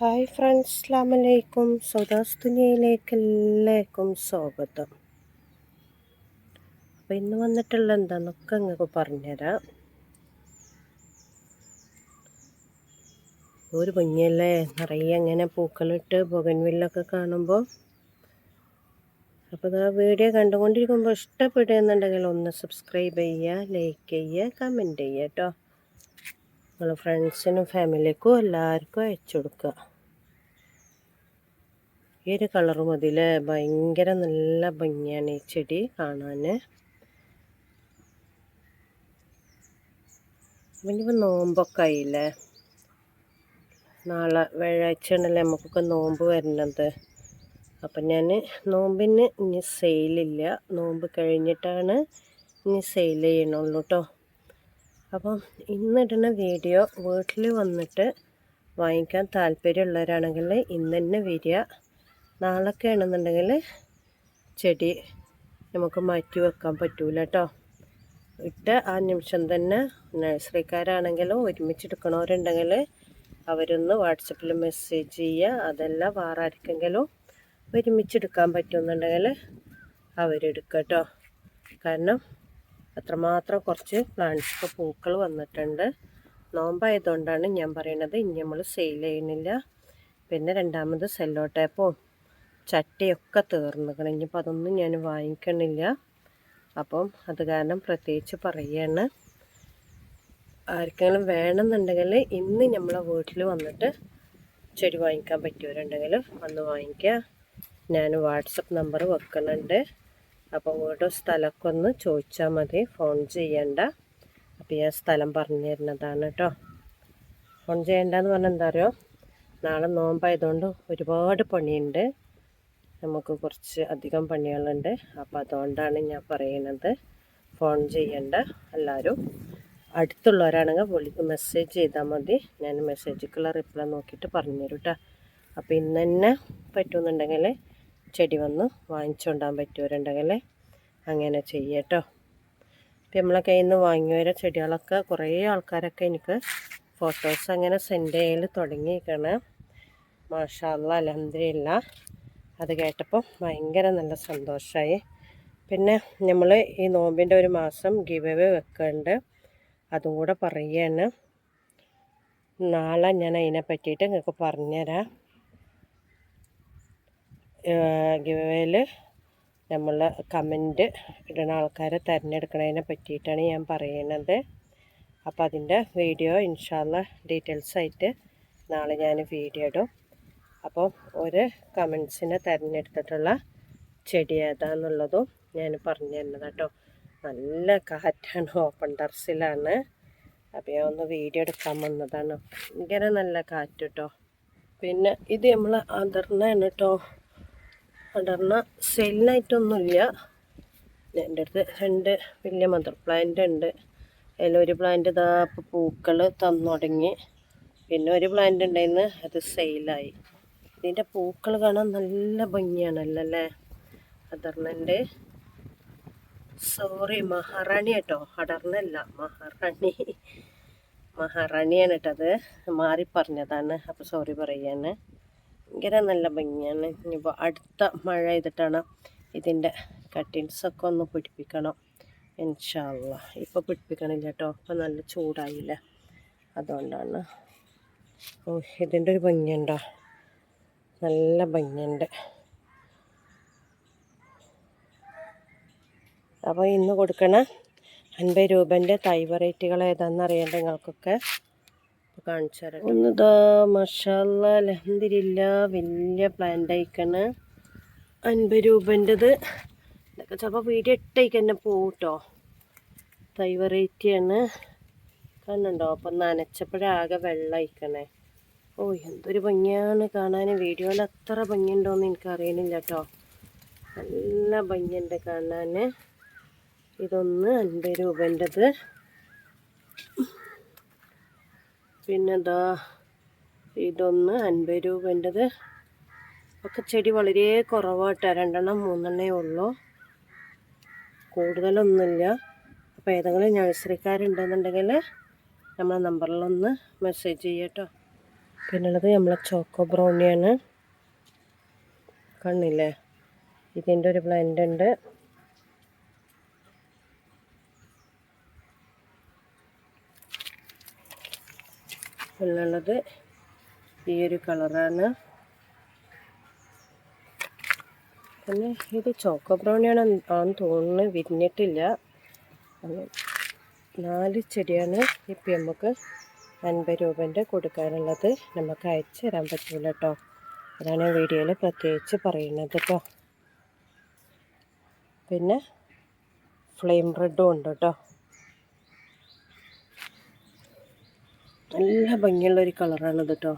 Hi friends അസ്ലാമലൈക്കും സൗദാസ് തുനിയയിലേക്ക് എല്ലാവർക്കും സ്വാഗതം. അപ്പോൾ ഇന്ന് വന്നിട്ടുള്ള എന്താണെന്നൊക്കെ നിങ്ങൾക്ക് പറഞ്ഞുതരാം. ഒരു ഭംഗിയല്ലേ നിറയെ അങ്ങനെ പൂക്കളിട്ട് പുകൻവില്ലൊക്കെ കാണുമ്പോൾ അപ്പോൾ ആ വീഡിയോ കണ്ടുകൊണ്ടിരിക്കുമ്പോൾ ഇഷ്ടപ്പെടുകയെന്നുണ്ടെങ്കിൽ ഒന്ന് സബ്സ്ക്രൈബ് ചെയ്യുക ലൈക്ക് ചെയ്യുക കമന്റ് ചെയ്യുക കേട്ടോ നിങ്ങൾ ഫ്രണ്ട്സിനും ഫാമിലിക്കും എല്ലാവർക്കും അയച്ചു കൊടുക്കുക. ഈ ഒരു കളർ മതിയിൽ ഭയങ്കര നല്ല ഭംഗിയാണ് ഈ ചെടി കാണാൻ ഇനിയിപ്പോൾ നോമ്പൊക്കെ ആയില്ലേ? നാളെ വ്യാഴാഴ്ചയാണല്ലേ നമുക്കൊക്കെ നോമ്പ് വരുന്നത് അപ്പം ഞാൻ നോമ്പിന് ഇനി സെയിലില്ല നോമ്പ് കഴിഞ്ഞിട്ടാണ് ഇനി സെയിൽ ചെയ്യണുള്ളൂ കേട്ടോ അപ്പം ഇന്നിടുന്ന വീഡിയോ വീട്ടിൽ വന്നിട്ട് വാങ്ങിക്കാൻ താല്പര്യമുള്ളവരാണെങ്കിൽ ഇന്ന് തന്നെ വരിക. നാളൊക്കെ ആണെന്നുണ്ടെങ്കിൽ ചെടി നമുക്ക് മാറ്റി വെക്കാൻ പറ്റൂല കേട്ടോ. ഇട്ട് ആ നിമിഷം തന്നെ നഴ്സറിക്കാരാണെങ്കിലും ഒരുമിച്ചെടുക്കണവരുണ്ടെങ്കിൽ അവരൊന്ന് വാട്സപ്പിൽ മെസ്സേജ് ചെയ്യുക അതെല്ലാം വേറെ ആർക്കെങ്കിലും ഒരുമിച്ചെടുക്കാൻ പറ്റുമെന്നുണ്ടെങ്കിൽ അവരെടുക്കുക കേട്ടോ. കാരണം അത്രമാത്രം കുറച്ച് പ്ലാന്റ്സ് പൂക്കൾ വന്നിട്ടുണ്ട്. നോമ്പായതുകൊണ്ടാണ് ഞാൻ പറയുന്നത് ഇനി നമ്മൾ സെയിൽ ചെയ്യുന്നില്ല. പിന്നെ രണ്ടാമത് സെല്ലോ ടേപ്പും. ചട്ടിയൊക്കെ തീർന്നിക്കണം ഇനിയിപ്പോൾ അതൊന്നും ഞാൻ വാങ്ങിക്കണില്ല. അപ്പം അത് കാരണം പ്രത്യേകിച്ച് പറയുകയാണ് ആർക്കെങ്കിലും വേണമെന്നുണ്ടെങ്കിൽ ഇന്ന് നമ്മളെ വീട്ടിൽ വന്നിട്ട് ചെടി വാങ്ങിക്കാൻ പറ്റുമവരുണ്ടെങ്കിൽ വന്ന് വാങ്ങിക്കുക. ഞാൻ വാട്സപ്പ് നമ്പർ വെക്കുന്നുണ്ട്. അപ്പോൾ വീടും സ്ഥലമൊക്കെ ഒന്ന് ചോദിച്ചാൽ മതി. ഫോൺ ചെയ്യണ്ട. അപ്പോൾ ഞാൻ സ്ഥലം പറഞ്ഞു തരുന്നതാണ് കേട്ടോ. ഫോൺ ചെയ്യണ്ടെന്ന് പറഞ്ഞാൽ എന്താ അറിയോ? നാളെ നോമ്പായതുകൊണ്ട് ഒരുപാട് പണിയുണ്ട്. നമുക്ക് കുറച്ച് അധികം പണികളുണ്ട്. അപ്പോൾ അതുകൊണ്ടാണ് ഞാൻ പറയുന്നത്. ഫോൺ ചെയ്യേണ്ട. എല്ലാവരും അടുത്തുള്ളവരാണെങ്കിൽ വിളിക്ക് മെസ്സേജ് ചെയ്താൽ മതി. ഞാൻ മെസ്സേജിക്കുള്ള റിപ്ലൈ നോക്കിയിട്ട് പറഞ്ഞു തരും കേട്ടോ അപ്പോൾ ഇന്ന് തന്നെ പറ്റുമെന്നുണ്ടെങ്കിൽ ചെടി വന്ന് വാങ്ങിച്ചുകൊണ്ടാൻ പറ്റുമവരുണ്ടെങ്കിൽ അങ്ങനെ ചെയ്യട്ടോ. ഇപ്പം നമ്മളെ കയ്യിൽ നിന്ന് വാങ്ങി വാങ്ങിയവരെ ചെടികളൊക്കെ കുറേ ആൾക്കാരൊക്കെ എനിക്ക് ഫോട്ടോസ് അങ്ങനെ സെൻഡ് ചെയ്യൽ തുടങ്ങിയിരിക്കണം മാഷാല്ല അലഹദില്ല അത് കേട്ടപ്പോൾ ഭയങ്കര നല്ല സന്തോഷമായി പിന്നെ നമ്മൾ ഈ നോമ്പിന്റെ ഒരു മാസം ഗിവ് അവേ വെക്കുന്നുണ്ട് അതും കൂടെ പറയുകയാണ് നാളെ ഞാൻ അതിനെ പറ്റിയിട്ട് നിങ്ങൾക്ക് പറഞ്ഞുതരാം ഗിവേയിൽ നമ്മൾ കമന്റ് ഇടുന്ന ആൾക്കാരെ തിരഞ്ഞെടുക്കുന്നതിനെ പറ്റിയിട്ടാണ് ഞാൻ പറയുന്നത് അപ്പോൾ അതിന്റെ വീഡിയോ ഇൻഷാല്ല ഡീറ്റെയിൽസ് ആയിട്ട് നാളെ ഞാൻ വീഡിയോ ഇടും. അപ്പോൾ ഒരു കമൻസിനെ തിരഞ്ഞെടുത്തിട്ടുള്ള ചെടി ഏതാന്നുള്ളതും ഞാൻ പറഞ്ഞു തരുന്നത് കേട്ടോ. നല്ല കാറ്റാണ് ഓപ്പൺ ടെറസിലാണ് അപ്പോൾ ഞാൻ ഒന്ന് വീഡിയോ എടുക്കാൻ വന്നതാണ്. ഭയങ്കര നല്ല കാറ്റ് കേട്ടോ. പിന്നെ ഇത് നമ്മൾ അതർന്നാണ് കേട്ടോ. അടർന്ന സെല്ലിനായിട്ടൊന്നുമില്ല എന്റെ അടുത്ത് രണ്ട് വലിയ മദർ പ്ലാന്റ് ഉണ്ട്. അതിലൊരു പ്ലാന്റ് ഇതാ പൂക്കൾ തന്നു തുടങ്ങി പിന്നെ ഒരു പ്ലാന്റ് ഉണ്ടായിരുന്നു അത് സെയിലായി. ഇതിന്റെ പൂക്കൾ കാണാൻ നല്ല ഭംഗിയാണല്ലേ അടർന്നന്റെ സോറി മഹാറാണി കേട്ടോ. അടർന്നല്ല മഹാറാണി. മഹാറാണിയാണ് കേട്ടത് മാറി പറഞ്ഞതാണ്. അപ്പോൾ സോറി പറയാണ്. ഭയങ്കര നല്ല ഭംഗിയാണ്. ഇനിയിപ്പോൾ അടുത്ത മഴ ചെയ്തിട്ടാണ് ഇതിന്റെ കട്ടിങ്സൊക്കെ ഒന്ന് പിടിപ്പിക്കണം. ഇൻഷാല്ല ഇപ്പോൾ പിടിപ്പിക്കണില്ല കേട്ടോ. ഇപ്പം നല്ല ചൂടായില്ല? അതുകൊണ്ടാണ്. ഓ ഇതിന്റെ ഒരു ഭംഗിയുണ്ടോ? നല്ല ഭംഗിയുണ്ട്. അപ്പോൾ ഇന്ന് കൊടുക്കണ അൻപത് രൂപന്റെ തൈ വെറൈറ്റികൾ ഏതാണെന്ന് അറിയേണ്ട നിങ്ങൾക്കൊക്കെ കാണിച്ചു തരാം ഒന്നിതാ മഷാല്ല ലഹന്തിരില്ല വലിയ പ്ലാന്റ് അയക്കണ് അൻപത് രൂപന്റെത് ഇതൊക്കെ ചിലപ്പോൾ വീട്ടിൽ ഇട്ടേക്ക് തന്നെ പോട്ടോ തൈ വെറൈറ്റിയാണ് കണ്ണുണ്ടോ? അപ്പം നനച്ചപ്പോഴാകെ വെള്ളം അയക്കണേ ഓ എന്തൊരു ഭംഗിയാണ് കാണാൻ വീഡിയോയിൽ എത്ര ഭംഗിയുണ്ടോയെന്ന് എനിക്ക് അറിയണില്ല കേട്ടോ നല്ല ഭംഗിയുണ്ട് കാണാൻ ഇതൊന്ന് അൻപത് രൂപന്റെത്. പിന്നെ എന്താ ഇതൊന്ന് അൻപത് രൂപന്റെത്. ഒക്കെ ചെടി വളരെ കുറവാട്ടോ. രണ്ടെണ്ണം മൂന്നെണ്ണേ ഉള്ളൂ. കൂടുതലൊന്നുമില്ല. അപ്പോൾ ഏതെങ്കിലും നഴ്സറിക്കാരുണ്ടെന്നുണ്ടെങ്കിൽ നമ്മളെ നമ്പറിലൊന്ന് മെസ്സേജ് ചെയ്യട്ടോ. പിന്നുള്ളത് നമ്മളെ ചോക്കോ ബ്രൗണിയാണ് കണ്ണില്ലേ? ഇതിന്റെ ഒരു ബ്ലെൻഡ് ഉണ്ട്. പിന്നുള്ളത് ഈ ഒരു കളറാണ് പിന്നെ ഇത് ചോക്കോ ബ്രൗണിയാണ് ആണെന്ന് തോന്നുന്നു. വിരിഞ്ഞിട്ടില്ല. നാല് ചെടിയാണ്. ഇപ്പം നമുക്ക് അൻപത് രൂപന്റെ കൊടുക്കാനുള്ളത് നമുക്ക് അയച്ചു തരാൻ പറ്റില്ല കേട്ടോ അതാണ് വീഡിയോയിൽ പ്രത്യേകിച്ച് പറയുന്നത് കേട്ടോ പിന്നെ ഫ്ലെയിം റെഡും ഉണ്ട് കേട്ടോ നല്ല ഭംഗിയുള്ളൊരു കളറാണിത് കേട്ടോ